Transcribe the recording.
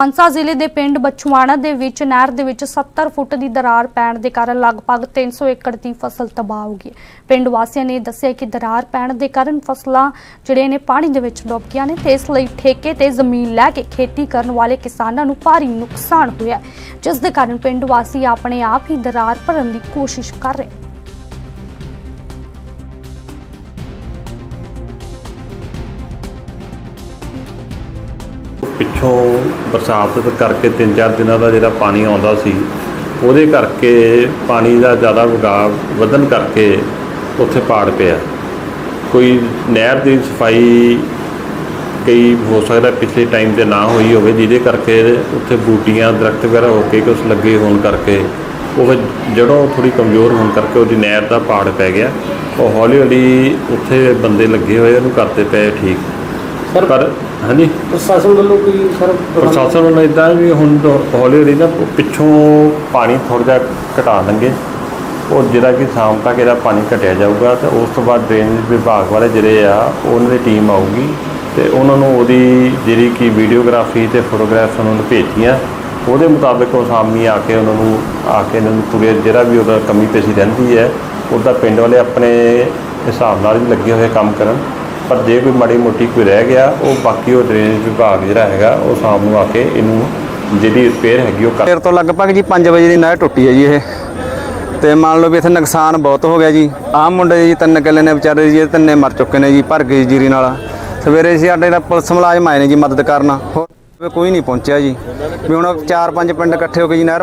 ਮਾਨਸਾ ਜ਼ਿਲ੍ਹੇ ਦੇ ਪਿੰਡ ਬਛਵਾਣਾ ਦੇ ਵਿੱਚ, ਨਹਿਰ ਦੇ ਵਿੱਚ 70 ਫੁੱਟ ਦੀ ਦਰਾਰ ਪੈਣ ਦੇ ਕਾਰਨ ਲਗਭਗ 300 ਏਕੜ ਦੀ ਫਸਲ ਤਬਾਹ ਹੋ ਗਈ। ਪਿੰਡ ਵਾਸੀਆਂ ਨੇ ਦੱਸਿਆ ਕਿ ਦਰਾਰ ਪੈਣ ਦੇ ਕਾਰਨ ਫਸਲਾਂ ਜਿਹੜੇ ਨੇ ਪਾਣੀ ਦੇ ਵਿੱਚ ਡੁੱਬ ਗਈਆਂ ਨੇ ਤੇ ਇਸ ਲਈ ਠੇਕੇ ਤੇ ਜ਼ਮੀਨ ਲੈ ਕੇ ਖੇਤੀ ਕਰਨ ਵਾਲੇ ਕਿਸਾਨਾਂ ਨੂੰ ਭਾਰੀ ਨੁਕਸਾਨ ਹੋਇਆ ਜਿਸ ਦੇ ਕਾਰਨ ਪਿੰਡ ਵਾਸੀ ਆਪਣੇ ਆਪ ਹੀ ਦਰਾਰ ਭਰਨ ਦੀ ਕੋਸ਼ਿਸ਼ ਕਰ ਰਹੇ ਪਿੱਛੋਂ ਬਰਸਾਤ ਦੇ ਕਰਕੇ ਤਿੰਨ ਚਾਰ ਦਿਨਾਂ ਦਾ ਜਿਹੜਾ ਪਾਣੀ ਆਉਂਦਾ ਸੀ, ਉਹਦੇ ਕਰਕੇ ਪਾਣੀ ਦਾ ਜ਼ਿਆਦਾ ਵਗਾਵ ਵਧਣ ਕਰਕੇ ਉੱਥੇ ਪਾੜ ਪਿਆ। ਕੋਈ ਨਹਿਰ ਦੀ ਸਫ਼ਾਈ ਕਈ ਹੋ ਸਕਦਾ ਪਿਛਲੇ ਟਾਈਮ ਤੇ ਨਾ ਹੋਈ ਹੋਵੇ, ਜਿਹਦੇ ਕਰਕੇ ਉੱਥੇ ਬੂਟੀਆਂ, ਦਰਖਤ ਵਗੈਰਾ ਹੋ ਕੇ ਕੁਛ ਲੱਗੇ ਹੋਣ ਕਰਕੇ ਉਹ ਜੜੋਂ ਥੋੜੀ ਕਮਜ਼ੋਰ ਹੋਣ ਕਰਕੇ ਉਹਦੀ ਨਹਿਰ ਦਾ ਪਾੜ ਪੈ ਗਿਆ। ਉਹ ਹੌਲੀ ਹੌਲੀ ਉੱਥੇ ਬੰਦੇ ਲੱਗੇ ਹੋਏ ਉਹਨੂੰ ਕਰਤੇ ਪਏ ਠੀਕ। ਸਰ ਪਰ ਹਾਂਜੀ। ਪ੍ਰਸ਼ਾਸਨ ਵੱਲੋਂ ਕੋਈ ਸਰ ਪ੍ਰਸ਼ਾਸਨ ਨੂੰ ਇਦਾਂ ਵੀ ਹੁਣ ਹੌਲੀ ਹੌਲੀ ਨਾ ਪਿੱਛੋਂ ਪਾਣੀ ਥੋੜ੍ਹਾ ਜਿਹਾ ਘਟਾ ਦੇਣਗੇ। ਉਹ ਜਿਹੜਾ ਕਿ ਸ਼ਾਮ ਤੱਕ ਇਹਦਾ ਪਾਣੀ ਘਟਿਆ ਜਾਊਗਾ ਤੇ ਉਸ ਤੋਂ ਬਾਅਦ ਡਰੇਨੇਜ ਵਿਭਾਗ ਵਾਲੇ ਜਿਹੜੇ ਆ ਉਹਨਾਂ ਦੀ ਟੀਮ ਆਊਗੀ ਤੇ ਉਹਨਾਂ ਨੂੰ ਉਹਦੀ ਜਿਹੜੀ ਕਿ ਵੀਡੀਓਗ੍ਰਾਫੀ ਤੇ ਫੋਟੋਗ੍ਰਾਫਸ ਉਹਨਾਂ ਨੂੰ ਭੇਜੀਆਂ ਉਹਦੇ ਮੁਤਾਬਕ ਉਹ ਸਾਮੀ ਆ ਕੇ ਉਹਨਾਂ ਨੂੰ ਆ ਕੇ ਇਹਨਾਂ ਨੂੰ ਪੂਰੇ ਜਿਹੜਾ ਵੀ ਉਹਦਾ ਕਮੀ ਪੇਸ਼ੀ ਰਹਿੰਦੀ ਹੈ ਉਹਦਾ ਪਿੰਡ ਵਾਲੇ ਆਪਣੇ ਹਿਸਾਬ ਨਾਲ ਹੀ ਲੱਗੇ ਹੋਏ ਕੰਮ ਕਰਨ। ਪਰ ਜੇ ਕੋਈ ਮਾੜੀ ਮੋਟੀ ਕੋਈ ਰਹਿ ਗਿਆ, ਉਹ ਬਾਕੀ ਉਹ ਡਰੇਨੇਜ ਵਿਭਾਗ ਜਿਹੜਾ ਹੈਗਾ, ਉਹ ਸ਼ਾਮ ਨੂੰ ਆ ਕੇ ਇਹਨੂੰ ਜਿਹੜੀ ਰਿਪੇਅਰ ਹੈਗੀ ਉਹ ਕਰ ਸਵੇਰ ਤੋਂ ਲਗਭਗ ਜੀ 5 ਵਜੇ ਦੀ ਨਹਿਰ ਟੁੱਟੀ ਹੈ ਜੀ ਇਹ। ਤੇ ਮੰਨ ਲਓ ਵੀ ਇੱਥੇ ਨੁਕਸਾਨ ਬਹੁਤ ਹੋ ਗਿਆ ਜੀ। ਆਹ ਮੁੰਡੇ ਜੀ ਤਿੰਨ ਕਿੱਲੇ ਨੇ ਵਿਚਾਰੇ ਜੀ ਤਿੰਨੇ ਮਰ ਚੁੱਕੇ ਨੇ ਜੀ ਭਰ ਗਈ ਜੀਰੀ ਨਾਲ। ਸਵੇਰੇ ਸਾਡੇ ਨਾਲ ਪੁਲਿਸ ਮੁਲਾਜ਼ਮ ਆਏ ਨੇ ਜੀ ਮਦਦ ਕਰਨ। ਕੋਈ ਨਹੀਂ ਪਹੁੰਚਿਆ ਜੀ। ਵੀ ਹੁਣ ਚਾਰ ਪੰਜ ਪਿੰਡ ਇਕੱਠੇ ਹੋ ਕੇ ਜੀ ਨਹਿਰ